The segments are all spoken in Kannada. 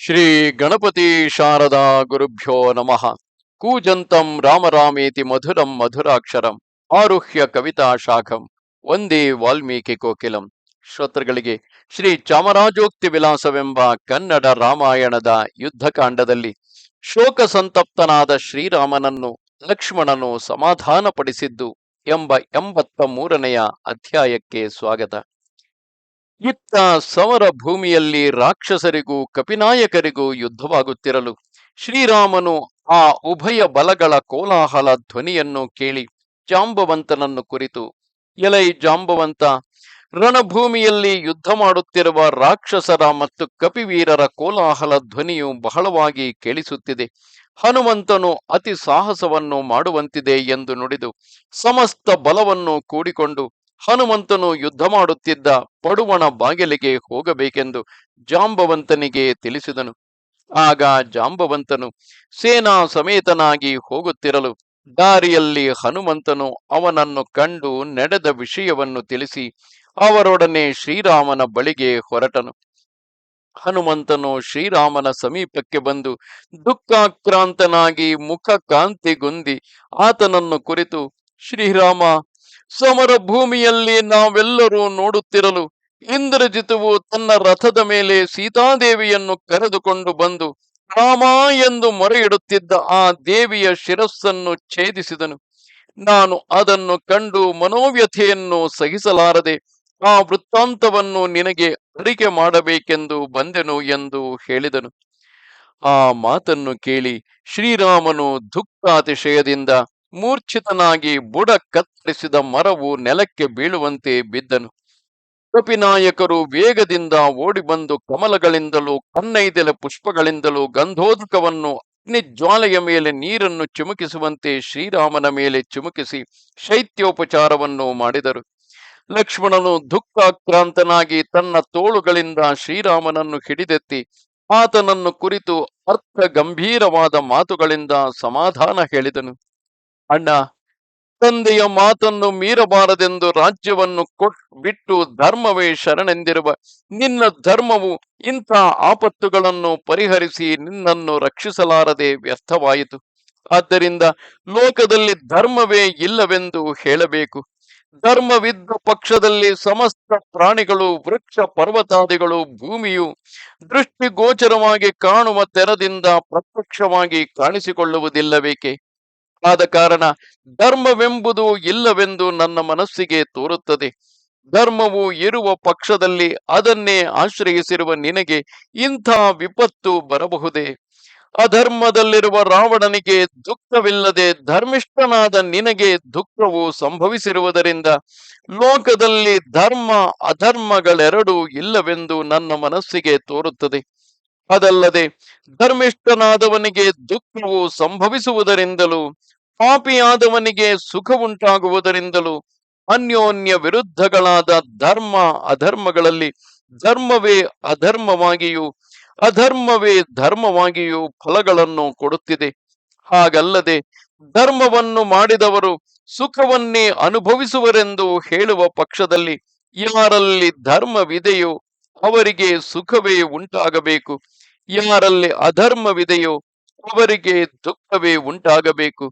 ಶ್ರೀ ಗಣಪತಿ ಶಾರದಾ ಗುರುಭ್ಯೋ ನಮಃ. ಕೂಜಂತಂ ರಾಮರಾಮೇತಿ ಮಧುರಂ ಮಧುರಾಕ್ಷರಂ. ಆರುಹ್ಯ ಕವಿತಾ ಶಾಖಂ. ಒಂದೇ ವಾಲ್ಮೀಕಿ ಕೋಕಿಲಂ. ಶ್ರೋತೃಗಳಿಗೆ ಶ್ರೀ ಚಾಮರಾಜೋಕ್ತಿ ವಿಲಾಸವೆಂಬ ಕನ್ನಡ ರಾಮಾಯಣದ ಯುದ್ಧಕಾಂಡದಲ್ಲಿ ಶೋಕ ಸಂತಪ್ತನಾದ ಶ್ರೀರಾಮನನ್ನು ಲಕ್ಷ್ಮಣನು ಸಮಾಧಾನಪಡಿಸಿದ್ದು ಎಂಬ ಎಂಬತ್ತ ಮೂರನೆಯ ಅಧ್ಯಾಯಕ್ಕೆ ಸ್ವಾಗತ. ಇತ್ತ ಸಮರ ಭೂಮಿಯಲ್ಲಿ ರಾಕ್ಷಸರಿಗೂ ಕಪಿನಾಯಕರಿಗೂ ಯುದ್ಧವಾಗುತ್ತಿರಲು ಶ್ರೀರಾಮನು ಆ ಉಭಯ ಬಲಗಳ ಕೋಲಾಹಲ ಧ್ವನಿಯನ್ನು ಕೇಳಿ ಜಾಂಬವಂತನನ್ನು ಕುರಿತು, ಎಲೈ ಜಾಂಬವಂತ, ರಣಭೂಮಿಯಲ್ಲಿ ಯುದ್ಧ ಮಾಡುತ್ತಿರುವ ರಾಕ್ಷಸರ ಮತ್ತು ಕಪಿವೀರರ ಕೋಲಾಹಲ ಧ್ವನಿಯು ಬಹಳವಾಗಿ ಕೇಳಿಸುತ್ತಿದೆ. ಹನುಮಂತನು ಅತಿ ಸಾಹಸವನ್ನು ಮಾಡುವಂತಿದೆ ಎಂದು ನುಡಿದು ಸಮಸ್ತ ಬಲವನ್ನು ಕೂಡಿಕೊಂಡು ಹನುಮಂತನು ಯುದ್ಧ ಮಾಡುತ್ತಿದ್ದ ಪಡುವಣ ಬಾಗಿಲಿಗೆ ಹೋಗಬೇಕೆಂದು ಜಾಂಬವಂತನಿಗೆ ತಿಳಿಸಿದನು. ಆಗ ಜಾಂಬವಂತನು ಸೇನಾ ಸಮೇತನಾಗಿ ಹೋಗುತ್ತಿರಲು ದಾರಿಯಲ್ಲಿ ಹನುಮಂತನು ಅವನನ್ನು ಕಂಡು ನಡೆದ ವಿಷಯವನ್ನು ತಿಳಿಸಿ ಅವರೊಡನೆ ಶ್ರೀರಾಮನ ಬಳಿಗೆ ಹೊರಟನು. ಹನುಮಂತನು ಶ್ರೀರಾಮನ ಸಮೀಪಕ್ಕೆ ಬಂದು ದುಃಖಾಕ್ರಾಂತನಾಗಿ ಮುಖ ಕಾಂತಿಗುಂದಿ ಆತನನ್ನು ಕುರಿತು, ಶ್ರೀರಾಮ ಸಮರ ಭೂಮಿಯಲ್ಲಿ ನಾವೆಲ್ಲರೂ ನೋಡುತ್ತಿರಲು ಇಂದ್ರಜಿತುವು ತನ್ನ ರಥದ ಮೇಲೆ ಸೀತಾದೇವಿಯನ್ನು ಕರೆದುಕೊಂಡು ಬಂದು, ರಾಮ ಎಂದು ಮೊರೆ ಇಡುತ್ತಿದ್ದ ಆ ದೇವಿಯ ಶಿರಸ್ಸನ್ನು ಛೇದಿಸಿದನು. ನಾನು ಅದನ್ನು ಕಂಡು ಮನೋವ್ಯಥೆಯನ್ನು ಸಹಿಸಲಾರದೆ ಆ ವೃತ್ತಾಂತವನ್ನು ನಿನಗೆ ಅರಿಕೆ ಮಾಡಬೇಕೆಂದು ಬಂದೆನು ಎಂದು ಹೇಳಿದನು. ಆ ಮಾತನ್ನು ಕೇಳಿ ಶ್ರೀರಾಮನು ದುಃಖಾತಿಶಯದಿಂದ ಮೂರ್ಛಿತನಾಗಿ ಬುಡ ಕತ್ತರಿಸಿದ ಮರವು ನೆಲಕ್ಕೆ ಬೀಳುವಂತೆ ಬಿದ್ದನು. ಕಪಿನಾಯಕರು ವೇಗದಿಂದ ಓಡಿಬಂದು ಕಮಲಗಳಿಂದಲೂ ಕನ್ನೈದೆಲೆ ಪುಷ್ಪಗಳಿಂದಲೂ ಗಂಧೋದಕವನ್ನು ಅಗ್ನಿಜ್ವಾಲೆಯ ಮೇಲೆ ನೀರನ್ನು ಚಿಮುಕಿಸುವಂತೆ ಶ್ರೀರಾಮನ ಮೇಲೆ ಚಿಮುಕಿಸಿ ಶೈತ್ಯೋಪಚಾರವನ್ನು ಮಾಡಿದರು. ಲಕ್ಷ್ಮಣನು ದುಃಖಾಕ್ರಾಂತನಾಗಿ ತನ್ನ ತೋಳುಗಳಿಂದ ಶ್ರೀರಾಮನನ್ನು ಹಿಡಿದೆತ್ತಿ ಆತನನ್ನು ಕುರಿತು ಅರ್ಥ ಗಂಭೀರವಾದ ಮಾತುಗಳಿಂದ ಸಮಾಧಾನ ಹೇಳಿದನು. ಅಣ್ಣ, ತಂದೆಯ ಮಾತನ್ನು ಮೀರಬಾರದೆಂದು ರಾಜ್ಯವನ್ನು ಕೊಟ್, ಬಿಟ್ಟು ಧರ್ಮವೇ ಶರಣೆಂದಿರುವ ನಿನ್ನ ಧರ್ಮವು ಇಂಥ ಆಪತ್ತುಗಳನ್ನು ಪರಿಹರಿಸಿ ನಿನ್ನನ್ನು ರಕ್ಷಿಸಲಾರದೆ ವ್ಯರ್ಥವಾಯಿತು. ಆದ್ದರಿಂದ ಲೋಕದಲ್ಲಿ ಧರ್ಮವೇ ಇಲ್ಲವೆಂದು ಹೇಳಬೇಕು. ಧರ್ಮವಿದ್ದ ಪಕ್ಷದಲ್ಲಿ ಸಮಸ್ತ ಪ್ರಾಣಿಗಳು, ವೃಕ್ಷ, ಪರ್ವತಾದಿಗಳು, ಭೂಮಿಯು ದೃಷ್ಟಿಗೋಚರವಾಗಿ ಕಾಣುವ ತೆರದಿಂದ ಪ್ರತ್ಯಕ್ಷವಾಗಿ ಕಾಣಿಸಿಕೊಳ್ಳುವುದಿಲ್ಲಬೇಕೆ ಆದ ಕಾರಣ ಧರ್ಮವೆಂಬುದು ಇಲ್ಲವೆಂದು ನನ್ನ ಮನಸ್ಸಿಗೆ ತೋರುತ್ತದೆ. ಧರ್ಮವು ಇರುವ ಪಕ್ಷದಲ್ಲಿ ಅದನ್ನೇ ಆಶ್ರಯಿಸಿರುವ ನಿನಗೆ ಇಂಥ ವಿಪತ್ತು ಬರಬಹುದೇ? ಅಧರ್ಮದಲ್ಲಿರುವ ರಾವಣನಿಗೆ ದುಃಖವಿಲ್ಲದೆ ಧರ್ಮಿಷ್ಠನಾದ ನಿನಗೆ ದುಃಖವು ಸಂಭವಿಸಿರುವುದರಿಂದ ಲೋಕದಲ್ಲಿ ಧರ್ಮ, ಅಧರ್ಮಗಳೆರಡೂ ಇಲ್ಲವೆಂದು ನನ್ನ ಮನಸ್ಸಿಗೆ ತೋರುತ್ತದೆ. ಅದಲ್ಲದೆ ಧರ್ಮಿಷ್ಠನಾದವನಿಗೆ ದುಃಖವು ಸಂಭವಿಸುವುದರಿಂದಲೂ, ಪಾಪಿಯಾದವನಿಗೆ ಸುಖವುಂಟಾಗುವುದರಿಂದಲೂ, ಅನ್ಯೋನ್ಯ ವಿರುದ್ಧಗಳಾದ ಧರ್ಮ ಅಧರ್ಮಗಳಲ್ಲಿ ಧರ್ಮವೇ ಅಧರ್ಮವಾಗಿಯೂ, ಅಧರ್ಮವೇ ಧರ್ಮವಾಗಿಯೂ ಫಲಗಳನ್ನು ಕೊಡುತ್ತಿದೆ. ಹಾಗಲ್ಲದೆ ಧರ್ಮವನ್ನು ಮಾಡಿದವರು ಸುಖವನ್ನೇ ಅನುಭವಿಸುವರೆಂದು ಹೇಳುವ ಪಕ್ಷದಲ್ಲಿ ಯಾರಲ್ಲಿ ಧರ್ಮವಿದೆಯೋ ಅವರಿಗೆ ಸುಖವೇ ಉಂಟಾಗಬೇಕು. ಯಾರಲ್ಲಿ ಅಧರ್ಮವಿದೆಯೋ ಅವರಿಗೆ ದುಃಖವೇ ಉಂಟಾಗಬೇಕು.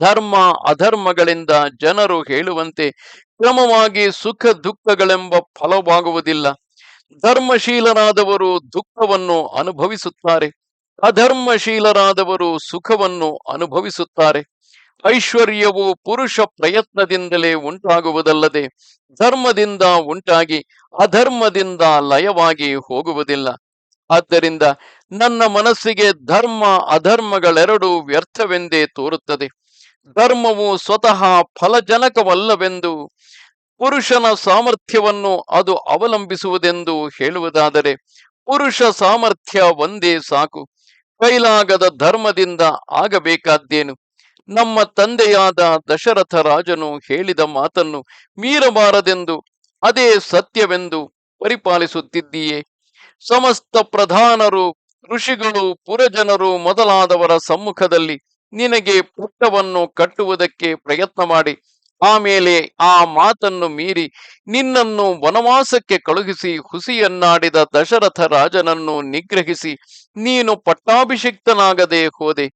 ಧರ್ಮ ಅಧರ್ಮಗಳಿಂದ ಜನರು ಹೇಳುವಂತೆ ಕ್ರಮವಾಗಿ ಸುಖ ದುಃಖಗಳೆಂಬ ಫಲವಾಗುವುದಿಲ್ಲ. ಧರ್ಮಶೀಲರಾದವರು ದುಃಖವನ್ನು ಅನುಭವಿಸುತ್ತಾರೆ. ಅಧರ್ಮಶೀಲರಾದವರು ಸುಖವನ್ನು ಅನುಭವಿಸುತ್ತಾರೆ. ಐಶ್ವರ್ಯವು ಪುರುಷ ಪ್ರಯತ್ನದಿಂದಲೇ ಉಂಟಾಗುವುದಲ್ಲದೆ ಧರ್ಮದಿಂದ ಉಂಟಾಗಿ ಅಧರ್ಮದಿಂದ ಲಯವಾಗಿ ಹೋಗುವುದಿಲ್ಲ. ಆದ್ದರಿಂದ ನನ್ನ ಮನಸ್ಸಿಗೆ ಧರ್ಮ, ಅಧರ್ಮಗಳೆರಡೂ ವ್ಯರ್ಥವೆಂದೇ ತೋರುತ್ತದೆ. ಧರ್ಮವು ಸ್ವತಃ ಫಲಜನಕವಲ್ಲವೆಂದು, ಪುರುಷನ ಸಾಮರ್ಥ್ಯವನ್ನು ಅದು ಅವಲಂಬಿಸುವುದೆಂದು ಹೇಳುವುದಾದರೆ, ಪುರುಷ ಸಾಮರ್ಥ್ಯ ಒಂದೇ ಸಾಕು. ಕೈಲಾಗದ ಧರ್ಮದಿಂದ ಆಗಬೇಕಾದ್ದೇನು? ನಮ್ಮ ತಂದೆಯಾದ ದಶರಥ ರಾಜನು ಹೇಳಿದ ಮಾತನ್ನು ಮೀರಬಾರದೆಂದು, ಅದೇ ಸತ್ಯವೆಂದು ಪರಿಪಾಲಿಸುತ್ತಿದ್ದೀಯೇ? ಸಮಸ್ತ ಪ್ರಧಾನರು, ಋಷಿಗಳು, ಪುರಜನರು ಮೊದಲಾದವರ ಸಮ್ಮುಖದಲ್ಲಿ ನಿನಗೆ ಪುಟ್ಟವನ್ನು ಕಟ್ಟುವುದಕ್ಕೆ ಪ್ರಯತ್ನ ಮಾಡಿ. ಆಮೇಲೆ ಆ ಮಾತನ್ನು ಮೀರಿ ನಿನ್ನನ್ನು ವನವಾಸಕ್ಕೆ ಕಳುಹಿಸಿ, ಹುಸಿಯನ್ನಾಡಿದ ದಶರಥ ರಾಜನನ್ನು ನಿಗ್ರಹಿಸಿ, ನೀನು ಪಟ್ಟಾಭಿಷಿಕ್ತನಾಗದೆ ಹೋದೆ.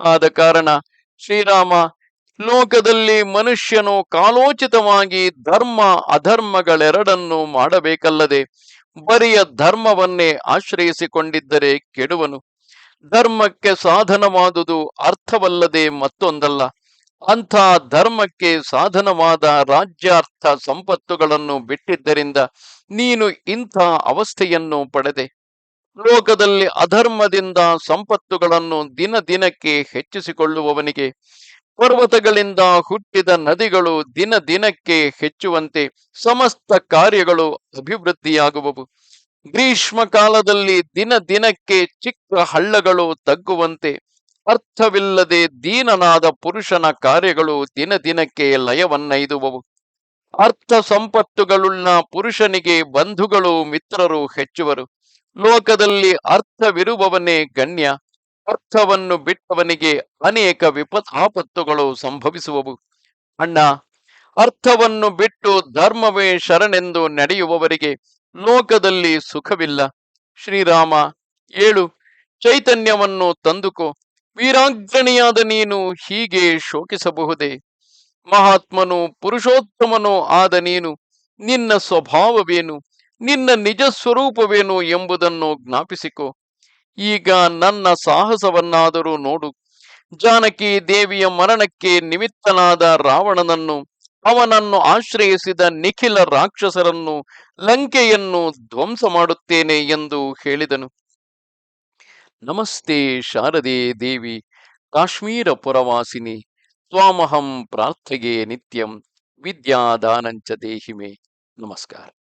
ಆದ ಕಾರಣ ಶ್ರೀರಾಮ, ಲೋಕದಲ್ಲಿ ಮನುಷ್ಯನು ಕಾಲೋಚಿತವಾಗಿ ಧರ್ಮ, ಅಧರ್ಮಗಳೆರಡನ್ನು ಮಾಡಬೇಕಲ್ಲದೆ ಬರಿಯ ಧರ್ಮವನ್ನೇ ಆಶ್ರಯಿಸಿಕೊಂಡಿದ್ದರೆ ಕೆಡುವನು. ಧರ್ಮಕ್ಕೆ ಸಾಧನವಾದುದು ಅರ್ಥವಲ್ಲದೆ ಮತ್ತೊಂದಲ್ಲ. ಅಂಥ ಧರ್ಮಕ್ಕೆ ಸಾಧನವಾದ ರಾಜ್ಯಾರ್ಥ ಸಂಪತ್ತುಗಳನ್ನು ಬಿಟ್ಟಿದ್ದರಿಂದ ನೀನು ಇಂಥ ಅವಸ್ಥೆಯನ್ನು ಪಡೆದೆ. ಲೋಕದಲ್ಲಿ ಅಧರ್ಮದಿಂದ ಸಂಪತ್ತುಗಳನ್ನು ದಿನ ದಿನಕ್ಕೆ ಹೆಚ್ಚಿಸಿಕೊಳ್ಳುವವನಿಗೆ ಪರ್ವತಗಳಿಂದ ಹುಟ್ಟಿದ ನದಿಗಳು ದಿನ ದಿನಕ್ಕೆ ಹೆಚ್ಚುವಂತೆ ಸಮಸ್ತ ಕಾರ್ಯಗಳು ಅಭಿವೃದ್ಧಿಯಾಗುವವು. ಗ್ರೀಷ್ಮ ಕಾಲದಲ್ಲಿ ದಿನ ದಿನಕ್ಕೆ ಚಿಕ್ಕ ಹಳ್ಳಗಳು ತಗ್ಗುವಂತೆ, ಅರ್ಥವಿಲ್ಲದೆ ದೀನನಾದ ಪುರುಷನ ಕಾರ್ಯಗಳು ದಿನ ದಿನಕ್ಕೆ ಲಯವನ್ನೈದುವವು. ಅರ್ಥ ಸಂಪತ್ತುಗಳುಳ್ಳ ಪುರುಷನಿಗೆ ಬಂಧುಗಳು ಮಿತ್ರರು ಹೆಚ್ಚುವರು. ಲೋಕದಲ್ಲಿ ಅರ್ಥವಿರುವವನೇ ಗಣ್ಯ. ಅರ್ಥವನ್ನು ಬಿಟ್ಟವನಿಗೆ ಅನೇಕ ವಿಪತ್ ಆಪತ್ತುಗಳು ಸಂಭವಿಸುವವು. ಅಣ್ಣ, ಅರ್ಥವನ್ನು ಬಿಟ್ಟು ಧರ್ಮವೇ ಶರಣೆಂದು ನಡೆಯುವವರಿಗೆ ಲೋಕದಲ್ಲಿ ಸುಖವಿಲ್ಲ. ಶ್ರೀರಾಮ, ಏಳು, ಚೈತನ್ಯವನ್ನು ತಂದುಕೋ. ವೀರಾಗ್ರಣಿಯಾದ ನೀನು ಹೀಗೆ ಶೋಕಿಸಬಹುದೇ? ಮಹಾತ್ಮನು, ಪುರುಷೋತ್ತಮನು ಆದ ನೀನು ನಿನ್ನ ಸ್ವಭಾವವೇನು? ನಿನ್ನ ನಿಜ ಸ್ವರೂಪವೇನು ಎಂಬುದನ್ನು ಜ್ಞಾಪಿಸಿಕೋ. ಈಗ ನನ್ನ ಸಾಹಸವನ್ನಾದರೂ ನೋಡು. ಜಾನಕಿ ದೇವಿಯ ಮರಣಕ್ಕೆ ನಿಮಿತ್ತನಾದ ರಾವಣನನ್ನು, ಅವನನ್ನು ಆಶ್ರಯಿಸಿದ ನಿಖಿಲ ರಾಕ್ಷಸರನ್ನು ಲಂಕೆಯನ್ನು ಧ್ವಂಸ ಮಾಡುತ್ತೇನೆ ಎಂದು ಹೇಳಿದನು. ನಮಸ್ತೆ ಶಾರದೆ ದೇವಿ, ಕಾಶ್ಮೀರ ಪುರವಾಸಿನಿ, ತ್ವಾಮಹಂ ಪ್ರಾರ್ಥೆಗೆ ನಿತ್ಯಂ, ವಿದ್ಯಾದಾನಂಚ ದೇಹಿಮೆ. ನಮಸ್ಕಾರ.